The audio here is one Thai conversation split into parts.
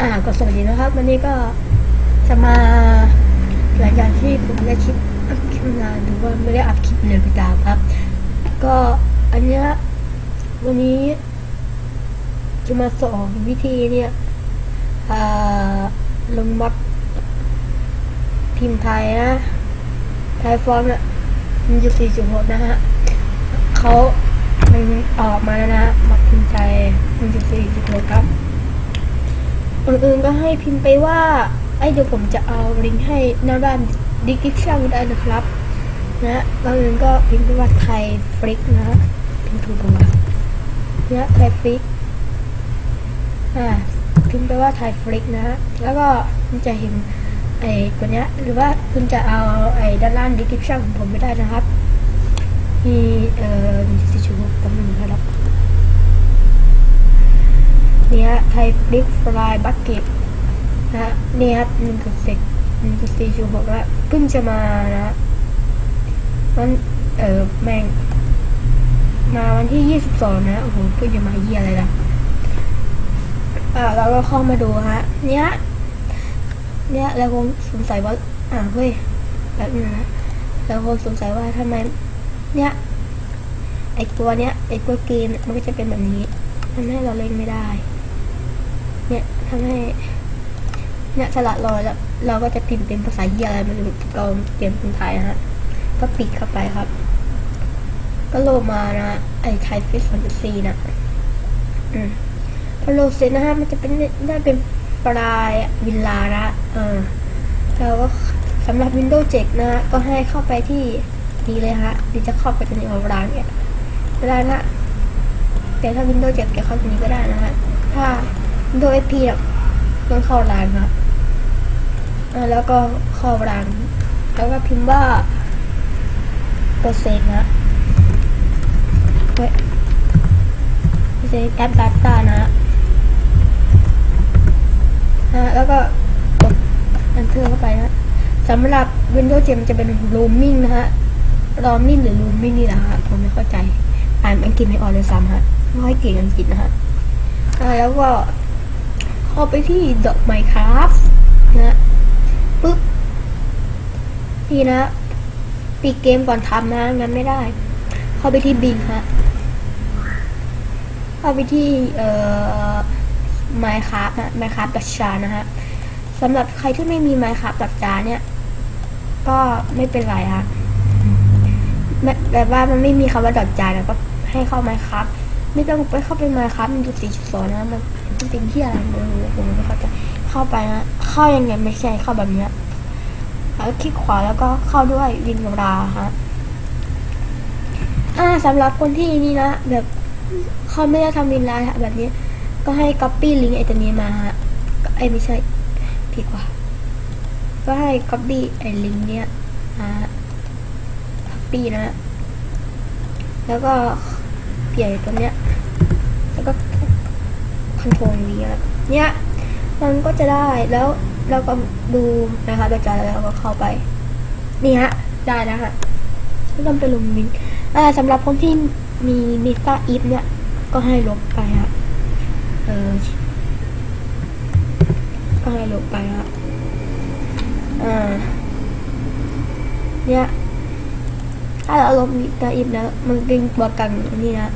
อ่าก็สวัสดีนะครับ วันนี้ก็จะมาหลังจากที่ผมได้คลิปอัดคลิปนานหรือว่าไม่ได้อัดคลิปเลยก็ตามครับ ก็อันเนี้ยวันนี้จะมาสอนวิธีเนี่ยอ่าลงมัดพิมพ์ไทยนะไทยฟอนต์อะมันจุดสี่จุดหกนะฮะเขามันออกมาแล้วนะมัดพิมพ์ไทยมันจุดสี่จุดหกครับ คนอื่นก็ให้พิมพ์ไปว่าไอ้เดี๋ยวผมจะเอาลิงก์ให้หน้าด้านดิจิทัลได้นะครับ นะบางอื่นก็พิมพ์ไปว่าไทยฟลิกนะพิมพ์ถูกตรงไหมเนี่ยไทยฟลิกอ่าพิมพ์ไปว่าไทยฟลิกนะแล้วก็คุณจะเห็นไอ้ตัวเนี้ยหรือว่าคุณจะเอาไอ้ด้านล่างดิจิทัลของผมไม่ได้นะครับมีเอ่อมีสิชูตำแหน่งครับ เนี่ยไทยพลิกฟรายบักเก็ตนะฮะนี่ครับหนึ่งจุดสิบหนึ่งจุดสี่จุดหกแล้วเพิ่งจะมานะมันเออแม่ง มาวันที่ยี่สิบสองนะโอ้โหเพิ่งจะมาเยี่ยอะไรล่ะอ่าเราก็เข้ามาดูฮะเนี้ยเนี่ยเราคงสงสัยว่าอ่าเฮ้ยแบบนึงนะเราคงสงสัยว่าทำไม เนี่ยไอตัวเนี้ยไอตัวเกมมันก็จะเป็นแบบนี้ทำให้เราเล่นไม่ได้ เนี่ยทำให้ เนี่ยสละรอยแล้วเราก็จะพิมพ์เป็นภาษาเฮียอะไรมันเราเปลี่ยนเป็นไทยนะฮะก็ปิดเข้าไปครับ ก็โลมานะไอ้ไทยฟิสวันซีนะอืมพอโลเสร็จนะฮะมันจะเป็นได้เป็นปลายวิลลานะเออแล้วก็สำหรับ Windows 7 นะฮะ ก็ให้เข้าไปที่นี่เลยฮะดีจะเข้าไปในออร้านเนี่ยก็ได้นะแต่ถ้า Windows 7จะเข้าตรงนี้ก็ได้นะฮะ ถ้า Windows XP อะต้องเข้าร้านครับแล้วก็เข้าร้าน แล้วก็พิมพ์ว่าเปอร์เซ็นต์นะเว้ยเปอร์เซ็นต์แอปดัตตานะฮะแล้วก็กด enter เข้าไปนะสำหรับ Windows 7มันจะเป็น roaming นะฮะ roaming หรือ roaming นี่แหละฮะผมไม่เข้าใจ อ่านอังกฤษไม่ออกเลยซ้ำฮะไม่ค่อยเก่งอังกฤษนะฮะแล้วก็ เข้าไปที่ dot minecraft นะปึ๊บนี่นะปิดเกมก่อนทำนะงั้นไม่ได้ เข้าไปที่บิงฮะเข้าไปที่เอ่อ minecraft นะ minecraft ดัชชานะฮะสำหรับใครที่ไม่มี minecraft ดัชชาเนี่ย ก็ไม่เป็นไรฮะแบบว่ามันไม่มีคำว่าดอทจานะก็ให้เข้ามาครับไม่ต้องไปเข้าไปมาครับมันจุดสี่จุดสองนะมัน มันเป็นที่อะไรไม่รู้ผมไม่เข้าใจเข้าไปนะเข้ายังไงไม่ใช่เข้าแบบเนี้ยแล้วคลิกขวาแล้วก็เข้าด้วยวินราฮะอ่าสำหรับคนที่นี่นะแบบเขาไม่ได้ทำวินราแบบนี้ ก็ให้ copy ลิงก์ไอตัวนี้มาฮะไอไม่ใช่ผิดกว่าก็ให้ copy ไอลิงก์เนี้ยฮะ copy นะ แล้วก็เปลี่ยนตัวเนี้ยแล้วก็ คอนโทรลนี้นะเนี่ยมันก็จะได้แล้วเราก็ดูนะคะอาจารย์แล้วก็เข้าไป นี่ฮะ ได้แล้วฮะไม่ต้องไปลงมินอ่าสำหรับคนที่มีมิสตาอีฟเนี่ย ก็ให้ลบไปฮะเออก็ให้ลบไปฮะอ่าเนี่ยถ้าเราลบมิสตาอีฟแล้วมันเป็นโปรแกรมนี่นะ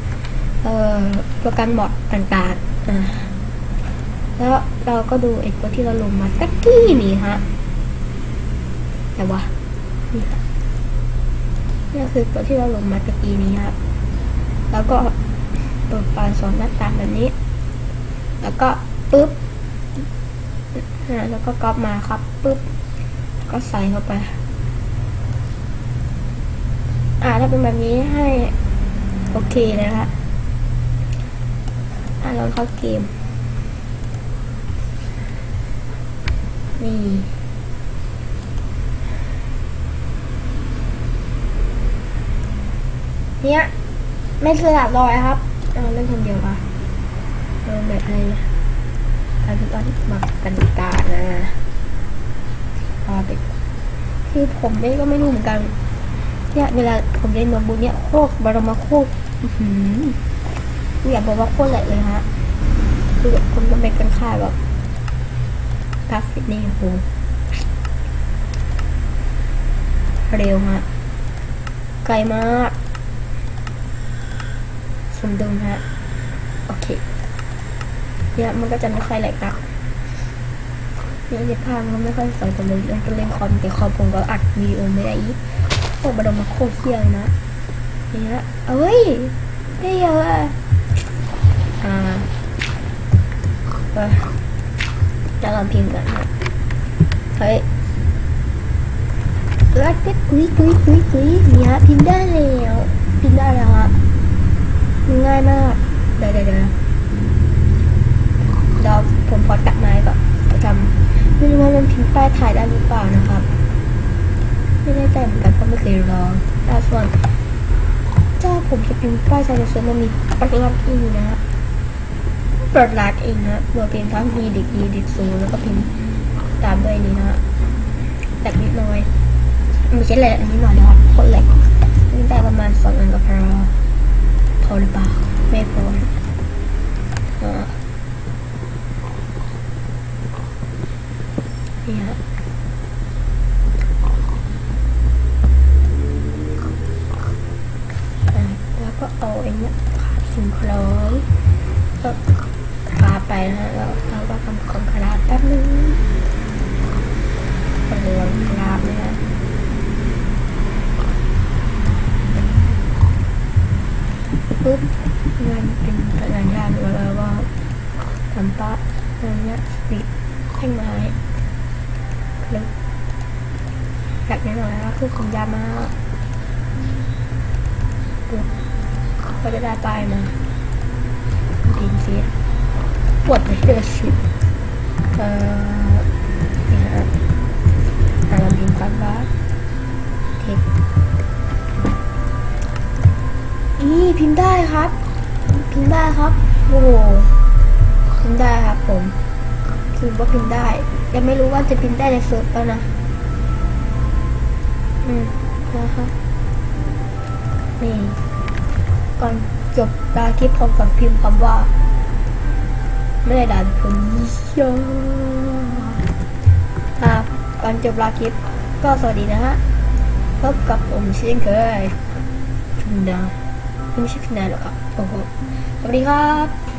เอ่อโปรแกรมบอทต่างๆ แล้วเราก็ดูไอ้ตัวที่เราลงมาตะกี้นี่ฮะแต่ว่านี่ค่ะนี่คือตัวที่เราลงมาตะกี้นี้ฮะแล้วก็เปิดไฟล์สอนหน้าตาแบบนี้ แล้วก็ปึ๊บแล้วก็ก๊อปมาครับปึ๊บ ก็ใส่เข้าไป อ่าถ้าเป็นแบบนี้ให้ โอเคเลยนะคะ อ่าลองเข้าเกม นี่ เนี่ยไม่สลับรอยครับเอาเล่นคนเดียวอะเออแบบอะไรการทุกวันมากันตานะพอไปคือผมเล่นก็ไม่รู้เหมือนกันเนี่ยเวลาผมเล่นโนบุเนี่ยโคกบารมาโคกอือหือ อยากบอกว่าโคตรแหลกเลยฮะคือแบบคนมันเป็นกันค่ายแบบกราฟิกนี่โหเร็วฮะไกลมากสมดุลฮะโอเคเนี่ยมันก็จะไม่ค่อยแหลกนะเนี่ยในภาพมันไม่ค่อยสวยผมเลยเล่นก็เล่นคอมแต่คอมผมก็อัดวีโอไม่ได้อีกโอ้บดมาโคตรเฮี้ยเลยนะเนี่ยเอ้ยได้เยอะ จะลองพิมพ์กันเฮ้ยรัดก็กุยกุยกุยกุยเนี่ยพิมพ์ได้แล้วพิมพ์ได้แล้วอะง่ายมากเดี๋ยวเดี๋ยวเดี๋ยวเดี๋ยวผมพอตัดไม้ก่อนจะทำไม่รู้ว่ามันพิมพ์ป้ายถ่ายได้หรือเปล่านะครับ ไม่แน่ใจเหมือนกันเพราะไม่เคยลองแต่ส่วนถ้าผมจะพิมพ์ป้ายถ่ายในส่วนมันมีปลักอินนะฮะปลักอินนะโดยพิมพ์ทั้ง e ดิก e ดิกศูนย์แล้วก็พิมพ์ตามด้วยนี้นะแต่นิดน่อยไม่ใช่แหละอันนี้หน่อยนะครับคนแหลกนี่ได้ประมาณสองอันก็พอพอหรือเปล่าไม่พอนี่ฮะอะแล้วก็เอาไอ้เนี่ยขาดถึงคล้องก็คาไปนะฮะ แล้วเราก็ทำของคลาบแป๊บนึงคนลองคลาบเนะฮะปุ๊บมันเป็นพลังงานแล้วก็ทำปะอะไรเงี้ยปิดแท่งไม้คลึกแบบนี้หน่อยนะคือคุณยามากก็จะได้ป้ายมาดินเสีย ปวดเลยเดือดสิเอ่อนี่ฮะอ่านดินกันบ้าเทคนี่พิมพ์ได้ครับ พิมพ์ได้ครับ โอ้โหพิมพ์ได้ครับผมคือว่าพิมพ์ได้ยังไม่รู้ว่าจะพิมพ์ได้ในเซิร์ฟแล้วนะ อืมนะคะนี่ก่อนจบดาคลิปผมกับพิมพ์คำว่า ไม่ได้ด่าแต่ผมเยอะอะก่อนจบลาคลิป ก็สวัสดีนะฮะ พบกับผมเช่นเคยคุณดาไม่ใช่คุณดาหรอกครับโอ้โหสวัสดีครับ